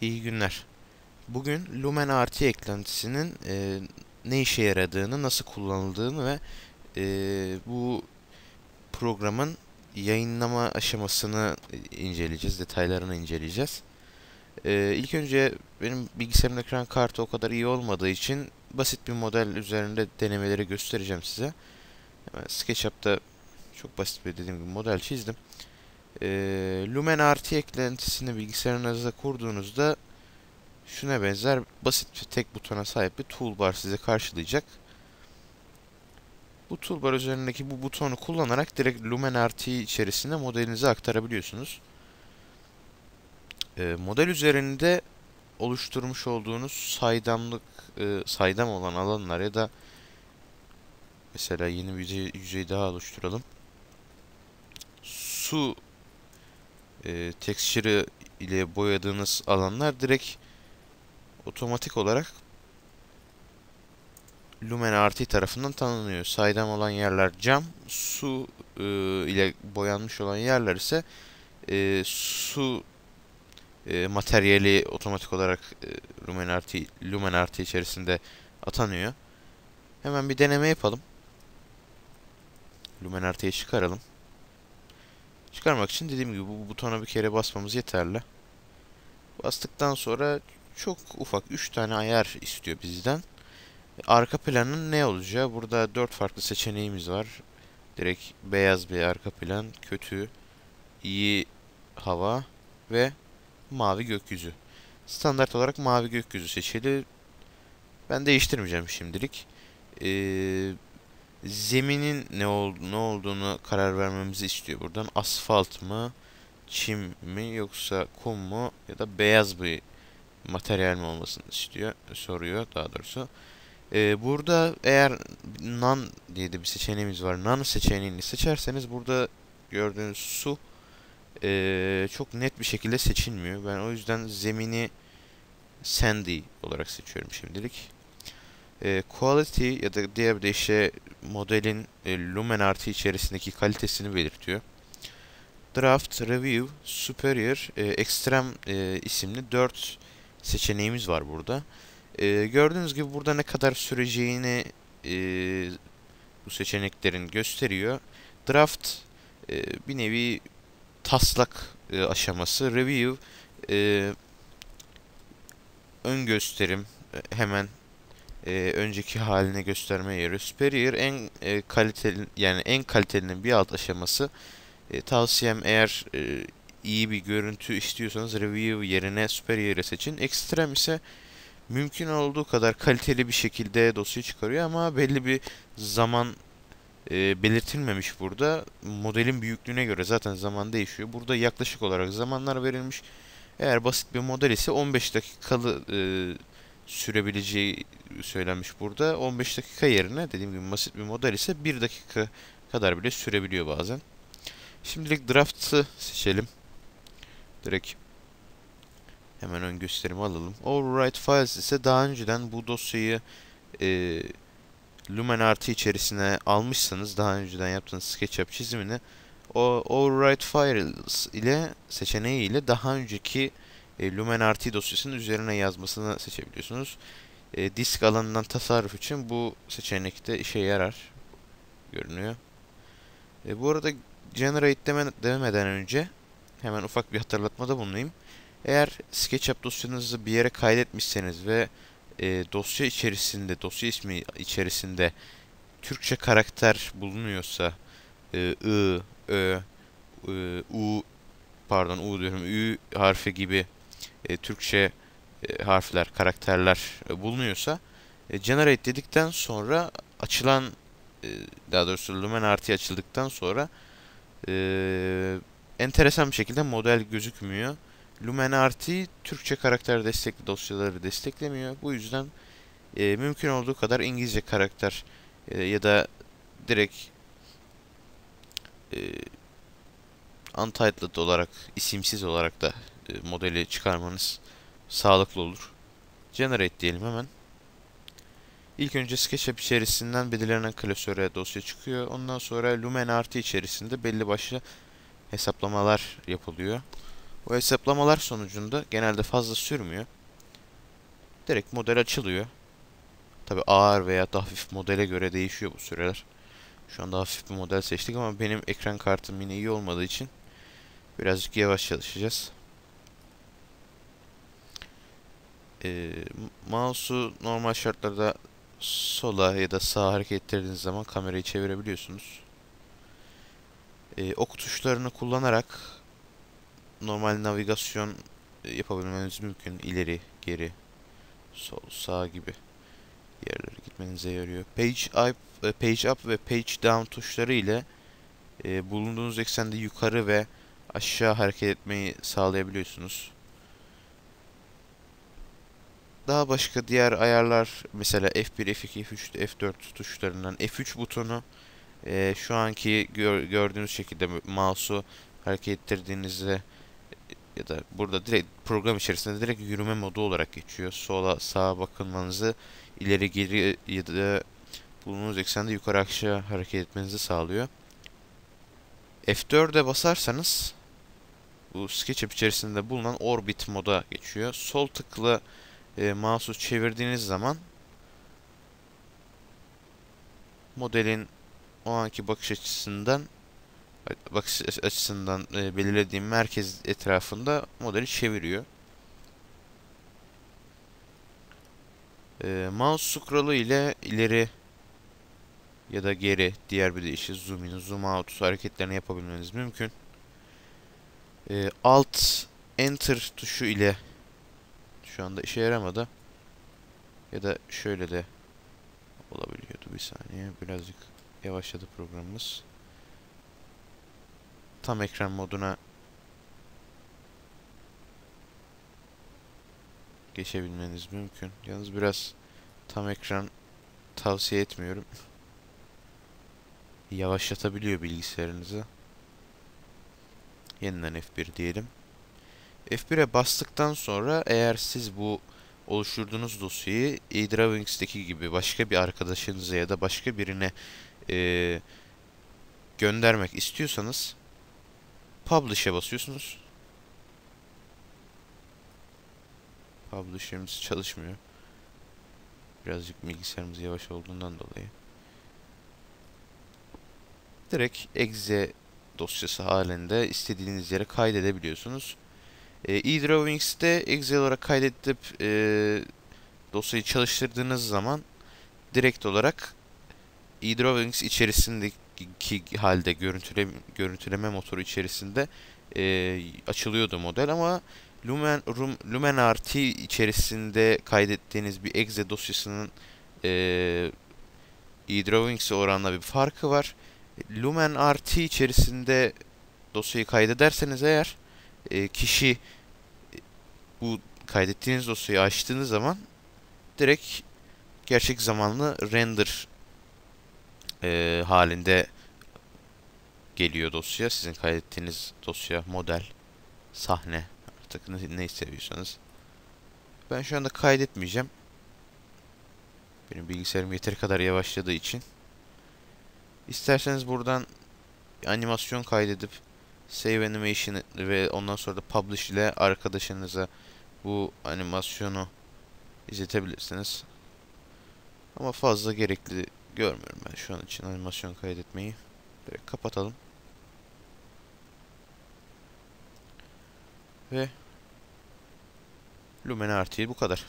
İyi günler. Bugün Lumen RT eklentisinin e, ne işe yaradığını, nasıl kullanıldığını ve e, bu programın yayınlama aşamasını inceleyeceğiz, detaylarını inceleyeceğiz. E, ilk önce benim bilgisayarımın ekran kartı o kadar iyi olmadığı için basit bir model üzerinde denemeleri göstereceğim size. SketchUp'ta çok basit bir dediğim gibi model çizdim. E, Lumen RT eklentisini bilgisayarınızda kurduğunuzda şuna benzer basit bir tek butona sahip bir toolbar size karşılayacak. Bu toolbar üzerindeki bu butonu kullanarak direkt Lumen RT içerisinde modelinizi aktarabiliyorsunuz. E, model üzerinde oluşturmuş olduğunuz saydamlık, e, saydam olan alanlar ya da mesela yeni bir yüzey, daha oluşturalım. Su e, texture'ı ile boyadığınız alanlar direkt otomatik olarak Lumen RT tarafından tanınıyor. Saydam olan yerler cam, su e, ile boyanmış olan yerler ise e, su e, materyali otomatik olarak e, Lumen RT, Lumen RT içerisinde atanıyor. Hemen bir deneme yapalım. Lumen RT'yi çıkaralım. Çıkarmak için dediğim gibi bu butona bir kere basmamız yeterli. Bastıktan sonra çok ufak 3 tane ayar istiyor bizden. Arka planın ne olacağı? Burada 4 farklı seçeneğimiz var. Direkt beyaz bir arka plan, kötü, iyi hava ve mavi gökyüzü. Standart olarak mavi gökyüzü seçili. Ben değiştirmeyeceğim şimdilik. Ee, zeminin ne, ol, ne olduğunu karar vermemizi istiyor buradan. Asfalt mı, çim mi yoksa kum mu ya da beyaz bir materyal mi olmasını istiyor, soruyor daha doğrusu. Ee, burada eğer none diye de bir seçeneğimiz var. None seçeneğini seçerseniz burada gördüğünüz su e, çok net bir şekilde seçilmiyor. Ben o yüzden zemini sandy olarak seçiyorum şimdilik. E, quality ya da diğer bir deyişle modelin e, lumen RT içerisindeki kalitesini belirtiyor. Draft, Review, Superior, e, Extreme e, isimli 4 seçeneğimiz var burada. E, gördüğünüz gibi burada ne kadar süreceğini e, bu seçeneklerin gösteriyor. Draft e, bir nevi taslak e, aşaması. Review e, ön gösterim e, hemen e, önceki haline gösterme yeri. Superior en e, kaliteli yani en kalitelinin bir alt aşaması. E, tavsiyem eğer e, iyi bir görüntü istiyorsanız review yerine superior'ı seçin. Extreme ise mümkün olduğu kadar kaliteli bir şekilde dosya çıkarıyor ama belli bir zaman e, belirtilmemiş burada. Modelin büyüklüğüne göre zaten zaman değişiyor. Burada yaklaşık olarak zamanlar verilmiş. Eğer basit bir model ise 15 dakikalı e, sürebileceği söylenmiş burada. 15 dakika yerine dediğim gibi basit bir model ise 1 dakika kadar bile sürebiliyor bazen. Şimdilik draft'ı seçelim. Direkt hemen ön gösterimi alalım. Overwrite Files ise daha önceden bu dosyayı e, Lumen RT içerisine almışsanız daha önceden yaptığınız SketchUp çizimini o Overwrite Files ile seçeneği ile daha önceki e, Lumen RT dosyasının üzerine yazmasını seçebiliyorsunuz. E, disk alanından tasarruf için bu seçenek de işe yarar görünüyor. E, bu arada Generate deme, demeden önce hemen ufak bir hatırlatmada bulunayım. Eğer SketchUp dosyanızı bir yere kaydetmişseniz ve e, dosya içerisinde, dosya ismi içerisinde Türkçe karakter bulunuyorsa e, I, Ö, e, U, pardon U diyorum, Ü harfi gibi e, Türkçe e, harfler, karakterler e, bulunuyorsa e, generate dedikten sonra açılan e, daha doğrusu Lumen RT açıldıktan sonra e, enteresan bir şekilde model gözükmüyor. Lumen RT Türkçe karakter destekli dosyaları desteklemiyor. Bu yüzden e, mümkün olduğu kadar İngilizce karakter e, ya da direkt e, untitled olarak, isimsiz olarak da e, modeli çıkarmanız sağlıklı olur. Generate diyelim hemen. İlk önce SketchUp içerisinden belirlenen klasöre dosya çıkıyor. Ondan sonra Lumen RT içerisinde belli başlı hesaplamalar yapılıyor. Bu hesaplamalar sonucunda genelde fazla sürmüyor. Direkt model açılıyor. Tabi ağır veya hafif modele göre değişiyor bu süreler. Şu anda hafif bir model seçtik ama benim ekran kartım yine iyi olmadığı için birazcık yavaş çalışacağız. Ee, mouse'u normal şartlarda sola ya da sağa hareket ettirdiğiniz zaman kamerayı çevirebiliyorsunuz. Ee, ok tuşlarını kullanarak normal navigasyon yapabilmeniz mümkün. İleri, geri, sol, sağ gibi yerlere gitmenize yarıyor. Page up, e, page up ve page down tuşları ile e, bulunduğunuz eksende yukarı ve aşağı hareket etmeyi sağlayabiliyorsunuz. Daha başka diğer ayarlar mesela F1, F2, F3, F4 tuşlarından F3 butonu e, şu anki gör, gördüğünüz şekilde mouse'u hareket ettirdiğinizde ya da burada direkt program içerisinde direkt yürüme modu olarak geçiyor. Sola sağa bakılmanızı ileri geri ya da bulunduğunuz eksende yukarı aşağı hareket etmenizi sağlıyor. F4'e basarsanız bu SketchUp içerisinde bulunan Orbit moda geçiyor. Sol tıklı e, mouse'u çevirdiğiniz zaman modelin o anki bakış açısından bakış açısından e, belirlediğim merkez etrafında modeli çeviriyor. E, mouse scroll'u ile ileri ya da geri diğer bir deyişi zoom in, zoom out hareketlerini yapabilmeniz mümkün. E, alt enter tuşu ile şu anda işe yaramadı. Ya da şöyle de olabiliyordu bir saniye. Birazcık yavaşladı programımız. Tam ekran moduna geçebilmeniz mümkün. Yalnız biraz tam ekran tavsiye etmiyorum. Yavaşlatabiliyor bilgisayarınızı. Yeniden F1 diyelim. F1'e bastıktan sonra eğer siz bu oluşturduğunuz dosyayı eDrawings'teki gibi başka bir arkadaşınıza ya da başka birine e, göndermek istiyorsanız Publish'e basıyorsunuz. Publish'imiz çalışmıyor. Birazcık bilgisayarımız yavaş olduğundan dolayı. Direkt exe dosyası halinde istediğiniz yere kaydedebiliyorsunuz. E, eDrawings'te exe olarak kaydedip e, dosyayı çalıştırdığınız zaman direkt olarak eDrawings içerisindeki halde görüntüleme, görüntüleme motoru içerisinde e, açılıyordu model ama Lumen, Rum, Lumen RT içerisinde kaydettiğiniz bir exe dosyasının e, eDrawings'e oranla bir farkı var. Lumen RT içerisinde dosyayı kaydederseniz eğer e, kişi bu kaydettiğiniz dosyayı açtığınız zaman direkt gerçek zamanlı render e, halinde geliyor dosya. Sizin kaydettiğiniz dosya, model, sahne artık ne, ne seviyorsanız. Ben şu anda kaydetmeyeceğim. Benim bilgisayarım yeteri kadar yavaşladığı için. İsterseniz buradan animasyon kaydedip Save Animation ve ondan sonra da Publish ile arkadaşınıza bu animasyonu izletebilirsiniz. Ama fazla gerekli görmüyorum ben şu an için animasyon kaydetmeyi. Direkt kapatalım. Ve Lumen RT bu kadar.